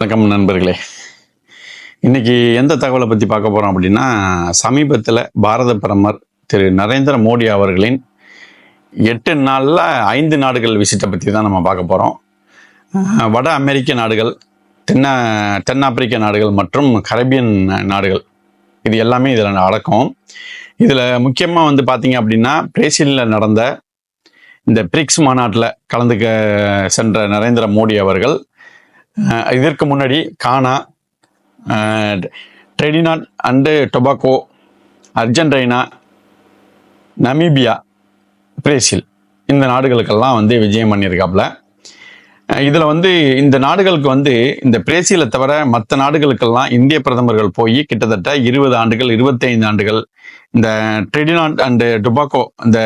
வணக்கம் நண்பர்களே. இன்னைக்கு எந்த தகவலை பற்றி பார்க்க போகிறோம் அப்படின்னா சமீபத்தில் பாரத பிரதமர் திரு நரேந்திர மோடி அவர்களின் எட்டு நாளில் ஐந்து நாடுகள் விசிட்டை பற்றி தான் நம்ம பார்க்க போகிறோம் வட அமெரிக்க நாடுகள் தென்ன தென்னாப்பிரிக்க நாடுகள் மற்றும் கரேபியன் நாடுகள். இது எல்லாமே இதில் அடக்கம். இதில் முக்கியமாக வந்து பார்த்தீங்க அப்படின்னா பிரேசிலில் நடந்த இந்த பிரிக்ஸ் மாநாட்டில் கலந்துக்க சென்ற நரேந்திர மோடி அவர்கள் இதற்கு முன்னாடி Ghana Trinidad and Tobago Argentina Namibia Brazil இந்த நாடுகளுக்கெல்லாம் வந்து விஜயம் பண்ணியிருக்காப்புல. இதில் வந்து இந்த நாடுகளுக்கு வந்து இந்த பிரேசிலை தவிர மற்ற நாடுகளுக்கெல்லாம் இந்திய பிரதமர்கள் போய் கிட்டத்தட்ட இருபது ஆண்டுகள் இருபத்தைந்து ஆண்டுகள் இந்த ட்ரெடினாட் அண்டு டுபாக்கோ இந்த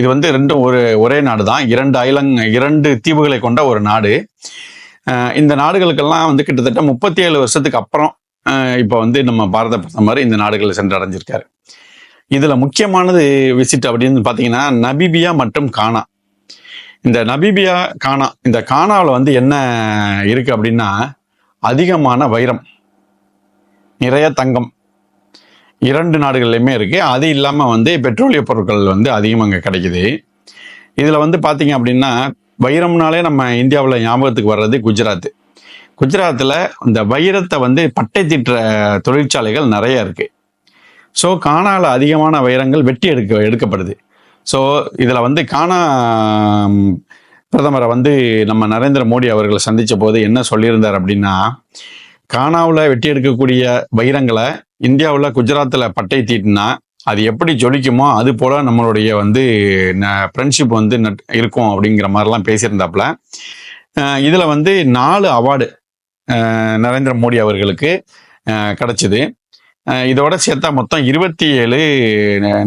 இது வந்து ரெண்டும் ஒரு ஒரே நாடு தான் இரண்டு ஐலங் இரண்டு தீவுகளை கொண்ட ஒரு நாடு. இந்த நாடுகளுக்கெல்லாம் வந்து கிட்டத்தட்ட முப்பத்தி ஏழு வருஷத்துக்கு அப்புறம் இப்போ வந்து நம்ம பாரத பிரதமர் இந்த நாடுகளை சென்றடைஞ்சிருக்காரு. இதில் முக்கியமானது விசிட் அப்படின்னு பார்த்தீங்கன்னா நபிபியா மற்றும் கானா. இந்த நபிபியா கானா இந்த கானாவில் வந்து என்ன இருக்குது அப்படின்னா அதிகமான வைரம். நிறைய தங்கம். இரண்டு நாடுகள்லையுமே இருக்குது அது இல்லாமல் வந்து பெட்ரோலிய பொருட்கள் வந்து அதிகமாக அங்கே கிடைக்குது. இதில் வந்து பார்த்தீங்க அப்படின்னா வைரம்னாலே நம்ம இந்தியாவில் ஞாபகத்துக்கு வர்றது குஜராத். குஜராத்தில் இந்த வைரத்தை வந்து பட்டை தீட்டுற தொழிற்சாலைகள் நிறைய இருக்குது ஸோ காணால அதிகமான வைரங்கள் வெட்டி எடுக்க எடுக்கப்படுது. ஸோ இதில் வந்து காணா பிரதமரை வந்து நம்ம நரேந்திர மோடி அவர்களை சந்தித்த போது என்ன சொல்லியிருந்தார் அப்படின்னா கானாவில் வெட்டி எடுக்கக்கூடிய வைரங்களை இந்தியாவில் குஜராத்தில் பட்டை தீட்டினா அது எப்படி ஜொலிக்குமோ அது போல நம்மளுடைய வந்து ஃப்ரெண்ட்ஷிப் வந்து நட்- இருக்கும் அப்படிங்கிற மாதிரிலாம் பேசியிருந்தாப்புல. இதில் வந்து நாலு அவார்டு நரேந்திர மோடி அவர்களுக்கு கிடச்சிது. இதோட சேர்த்தா மொத்தம் இருபத்தி ஏழு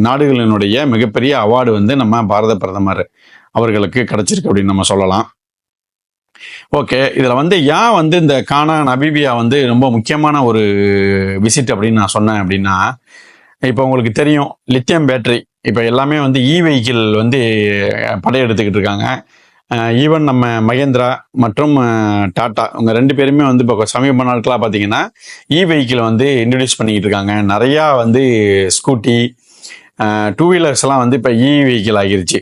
நாடுகளினுடைய மிகப்பெரிய அவார்டு வந்து நம்ம பாரத பிரதமர் அவர்களுக்கு கிடைச்சிருக்கு அப்படின்னு நம்ம சொல்லலாம். ஓகே இதில் வந்து ஏன் வந்து இந்த கானா நபீபியா வந்து ரொம்ப முக்கியமான ஒரு விசிட் அப்படின்னு நான் சொன்னேன் அப்படின்னா இப்போ உங்களுக்கு தெரியும் லித்தியம் பேட்டரி இப்போ எல்லாமே வந்து இ வெஹிக்கிள் வந்து படையெடுத்துக்கிட்டு இருக்காங்க. ஈவன் நம்ம மகேந்திரா மற்றும் டாட்டா இவங்க ரெண்டு பேருமே வந்து இப்போ சமீப நாட்களாக பார்த்தீங்கன்னா இ வெஹிக்கிள் வந்து இன்ட்ரடியூஸ் பண்ணிக்கிட்டு இருக்காங்க. நிறையா வந்து ஸ்கூட்டி டூ வீலர்ஸ்லாம் வந்து இப்போ இ வெஹிக்கிள் ஆகிருச்சு.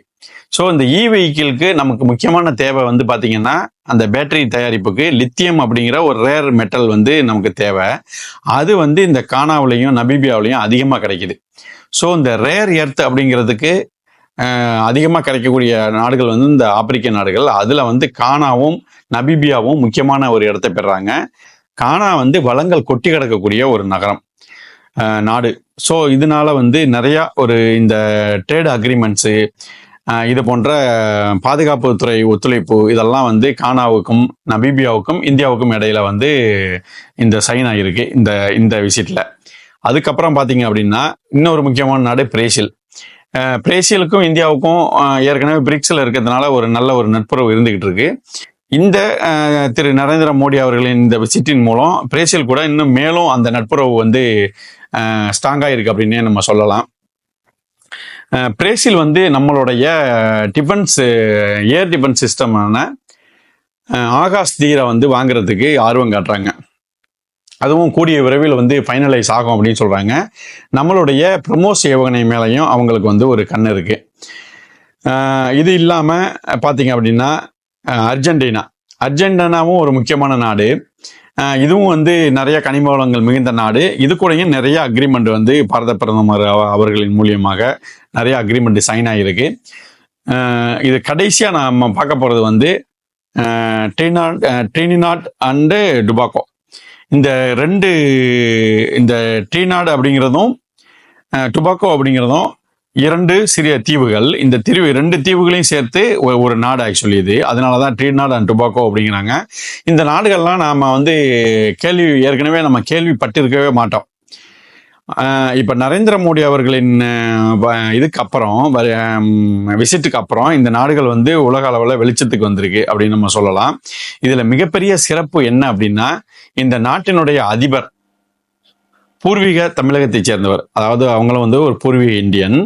ஸோ இந்த இ வெஹிக்கிளுக்கு நமக்கு முக்கியமான தேவை வந்து பார்த்தீங்கன்னா அந்த பேட்டரி தயாரிப்புக்கு லித்தியம் அப்படிங்கிற ஒரு ரேர் மெட்டல் வந்து நமக்கு தேவை. அது வந்து இந்த கானாவிலையும் நபீபியாவிலையும் அதிகமாக கிடைக்குது. ஸோ இந்த ரேர் எர்த் அப்படிங்கிறதுக்கு அதிகமாக கிடைக்கக்கூடிய நாடுகள் வந்து இந்த ஆப்பிரிக்க நாடுகள். அதில் வந்து கானாவும் நபீபியாவும் முக்கியமான ஒரு இடத்தை பெறாங்க. கானா வந்து வளங்கள் கொட்டி கிடக்கக்கூடிய ஒரு நகரம் நாடு. ஸோ இதனால வந்து நிறையா ஒரு இந்த ட்ரேட் அக்ரிமெண்ட்ஸு இது போன்ற பாதுகாப்புத்துறை ஒத்துழைப்பு இதெல்லாம் வந்து கானாவுக்கும் நபீபியாவுக்கும் இந்தியாவுக்கும் இடையில வந்து இந்த சைன் ஆகியிருக்கு இந்த இந்த விசிட்டில் அதுக்கப்புறம் பார்த்தீங்க அப்படின்னா இன்னொரு முக்கியமான நாடு பிரேசில். பிரேசிலுக்கும் இந்தியாவுக்கும் ஏற்கனவே பிரிக்ஸில் இருக்கிறதுனால ஒரு நல்ல ஒரு நட்புறவு இருந்துகிட்டு இருக்கு. இந்த திரு நரேந்திர மோடி அவர்களின் இந்த விசிட்டின் மூலம் பிரேசில் கூட இன்னும் மேலும் அந்த நட்புறவு வந்து ஸ்ட்ராங்காக இருக்குது அப்படின்னே நம்ம சொல்லலாம். பிரேசில் வந்து நம்மளுடைய டிஃபென்ஸ் ஏர் டிஃபென்ஸ் சிஸ்டமான ஆகாஷ் தீரை வந்து வாங்குறதுக்கு ஆர்வம் காட்டுறாங்க. அதுவும் கூடிய விரைவில் வந்து ஃபைனலைஸ் ஆகும் அப்படின்னு சொல்கிறாங்க நம்மளுடைய பிரமோஸ் ஏவுகணை மேலேயும் அவங்களுக்கு வந்து ஒரு கண் இருக்குது இது இல்லாமல் பார்த்தீங்க அப்படின்னா அர்ஜென்டினா. அர்ஜென்டினாவும் ஒரு முக்கியமான நாடு. இதுவும் வந்து நிறைய கனிம வளங்கள் மிகுந்த நாடு. இது கூடயும் நிறைய அக்ரிமெண்ட் வந்து பாரத பிரதமர் அவ- அவர்களின் மூலியமாக நிறைய அக்ரிமெண்ட் சைன் ஆகிருக்கு இது கடைசியாக நம்ம பார்க்க போகிறது வந்து ட்ரினாட் ட்ரினினாட் அண்டு டுபாக்கோ இந்த ரெண்டு இந்த ட்ரீநாடு அப்படிங்கிறதும் டுபாக்கோ அப்படிங்கிறதும் இரண்டு சிறிய தீவுகள். இந்த தீவு ரெண்டு தீவுகளையும் சேர்த்து ஒரு நாடு ஆக்சுவலி இது அதனால தான் ட்ரீட் நாடு அண்ட் டுபாக்கோ அப்படிங்கிறாங்க. இந்த நாடுகள்லாம் நாம் வந்து கேள்வி ஏற்கனவே நம்ம கேள்விப்பட்டிருக்கவே மாட்டோம். இப்போ நரேந்திர மோடி அவர்களின் வ- இதுக்கு அப்புறம் விசிட்டுக்கு அப்புறம் இந்த நாடுகள் வந்து உலக அளவில் வெளிச்சத்துக்கு வந்திருக்கு அப்படின்னு நம்ம சொல்லலாம். இதில் மிகப்பெரிய சிறப்பு என்ன அப்படின்னா இந்த நாட்டினுடைய அதிபர் பூர்வீக தமிழகத்தைச் சேர்ந்தவர். அதாவது அவங்களும் வந்து ஒரு பூர்வீக இந்தியன்.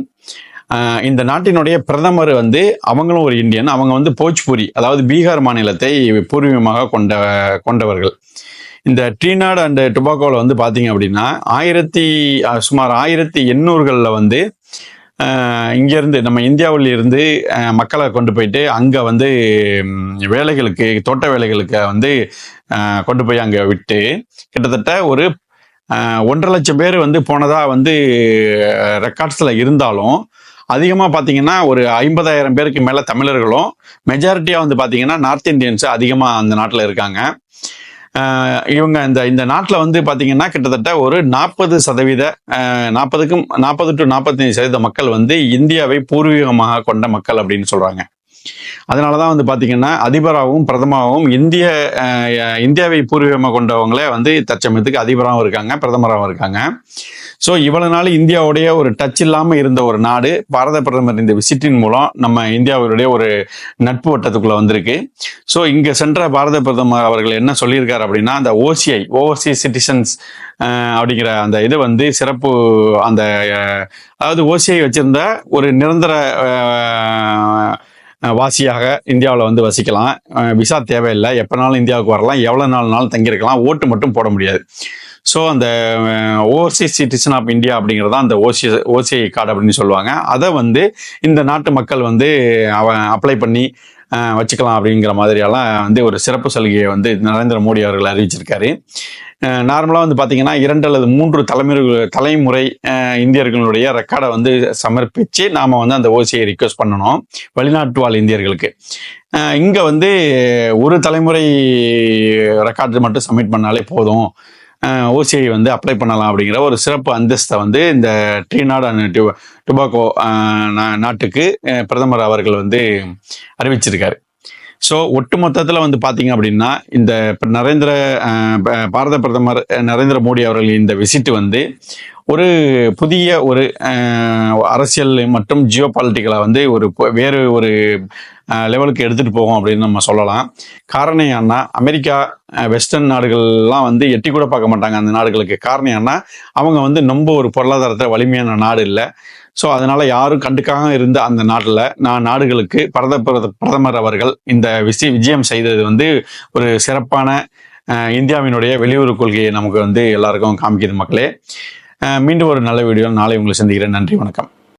இந்த நாட்டினுடைய பிரதமர் வந்து அவங்களும் ஒரு இந்தியன். அவங்க வந்து போஜ்பூரி அதாவது பீகார் மாநிலத்தை பூர்வீகமாக கொண்ட கொண்டவர்கள். இந்த ட்ரீநாடு அண்ட் டுபாக்கோவில் வந்து பார்த்தீங்க அப்படின்னா ஆயிரத்தி சுமார் ஆயிரத்தி எண்ணூறுகளில் வந்து இங்கேருந்து நம்ம இந்தியாவில் இருந்து மக்களை கொண்டு போயிட்டு அங்கே வந்து வேலைகளுக்கு தோட்ட வேலைகளுக்கு வந்து கொண்டு போய் அங்கே விட்டு கிட்டத்தட்ட ஒரு ஒன்றரை லட்சம் பேர் வந்து போனதாக வந்து ரெக்கார்ட்ஸில் இருந்தாலும் அதிகமாக பார்த்தீங்கன்னா ஒரு ஐம்பதாயிரம் பேருக்கு மேலே தமிழர்களும் மெஜாரிட்டியாக வந்து பார்த்தீங்கன்னா நார்த் இந்தியன்ஸ் அதிகமாக அந்த நாட்டில் இருக்காங்க. இவங்க இந்த இந்த நாட்டில் வந்து பார்த்தீங்கன்னா கிட்டத்தட்ட ஒரு நாற்பது சதவீத நாற்பதுக்கும் நாற்பது டு நாற்பத்தஞ்சு சதவீத மக்கள் வந்து இந்தியாவை பூர்வீகமாக கொண்ட மக்கள் அப்படின்னு சொல்கிறாங்க அதனால தான் வந்து பார்த்தீங்கன்னா அதிபராகவும் பிரதமராகவும் இந்திய ஆஹ் இந்தியாவை பூர்வீகமாக கொண்டவங்களே வந்து தற்சமயத்துக்கு அதிபராகவும் இருக்காங்க பிரதமராகவும் இருக்காங்க. ஸோ இவ்வளவு நாள் இந்தியாவுடைய ஒரு டச் இல்லாமல் இருந்த ஒரு நாடு பாரத பிரதமர் இந்த விசிட்டின் மூலம் நம்ம இந்தியாவுடைய ஒரு நட்பு வட்டத்துக்குள்ள வந்திருக்கு. ஸோ இங்கே சென்ற பாரத பிரதமர் அவர்கள் என்ன சொல்லியிருக்காரு அப்படின்னா அந்த ஓசிஐ ஓவர்சீஸ் சிட்டிசன்ஸ் அப்படிங்கிற அந்த இது வந்து சிறப்பு அந்த அஹ், அதாவது ஓசிஐ வச்சிருந்த ஒரு நிரந்தர வாசியாக இந்தியாவில் வந்து வசிக்கலாம். விசா தேவையில்லை. எப்போனாலும் இந்தியாவுக்கு வரலாம். எவ்வளோ நாள்னாலும் தங்கியிருக்கலாம். ஓட்டு மட்டும் போட முடியாது. ஸோ அந்த ஓவர்சீஸ் சிட்டிசன் ஆஃப் இந்தியா அப்படிங்கிறது தான் அந்த ஓசி ஓசிஐ கார்டு அப்படின்னு சொல்லுவாங்க. அதை வந்து இந்த நாட்டு மக்கள் வந்து அவன் அப்ளை பண்ணி வச்சுக்கலாம் அப்படிங்கிற மாதிரியெல்லாம் வந்து ஒரு சிறப்பு சலுகையை வந்து நரேந்திர மோடி அவர்கள் அறிவிச்சிருக்காரு. நார்மலாக வந்து பார்த்தீங்கன்னா இரண்டு அல்லது மூன்று தலைமுறை தலைமுறை இந்தியர்களுடைய ரெக்கார்டை வந்து சமர்ப்பித்து நாம் வந்து அந்த ஓசியை ரிக்வெஸ்ட் பண்ணணும் வெளிநாட்டு வாழ் இந்தியர்களுக்கு. இங்கே வந்து ஒரு தலைமுறை ரெக்கார்டு மட்டும் சப்மிட் பண்ணாலே போதும். ஓசிஐ வந்து அப்ளை பண்ணலாம் அப்படிங்கிற ஒரு சிறப்பு அந்தஸ்தை வந்து இந்த ட்ரீநாடு அண்ட் டு டுபாக்கோ நா- நாட்டுக்கு பிரதமர் அவர்கள் வந்து அறிவிச்சிருக்காரு. ஸோ ஒட்டு மொத்தத்தில் வந்து பார்த்தீங்க அப்படின்னா இந்த நரேந்திர ப- பாரத பிரதமர் நரேந்திர மோடி அவர்கள் இந்த விசிட் வந்து ஒரு புதிய ஒரு அரசியல் மற்றும் ஜியோ பாலிட்டிக்கலை வந்து ஒரு வேறு ஒரு லெவலுக்கு எடுத்துகிட்டு போகும் அப்படின்னு நம்ம சொல்லலாம். காரணம் ஏன்னா அமெரிக்கா வெஸ்டர்ன் நாடுகள்லாம் வந்து எட்டி கூட பார்க்க மாட்டாங்க அந்த நாடுகளுக்கு. காரணம் ஏன்னா அவங்க வந்து ரொம்ப ஒரு பொருளாதாரத்தில் வலிமையான நாடு இல்லை. ஸோ அதனால் யாரும் கண்டுக்காக இருந்த அந்த நாட்டில் நான் நாடுகளுக்கு பரத பிரத- பிரதமர் அவர்கள் இந்த விசி விஜயம் செய்தது வந்து ஒரு சிறப்பான இந்தியாவினுடைய வெளியுறவு கொள்கையை நமக்கு வந்து எல்லாருக்கும் காமிக்குது மக்களே. மீண்டும் ஒரு நல்ல வீடியோ நாளை உங்களை சந்திக்கிறேன். நன்றி வணக்கம்.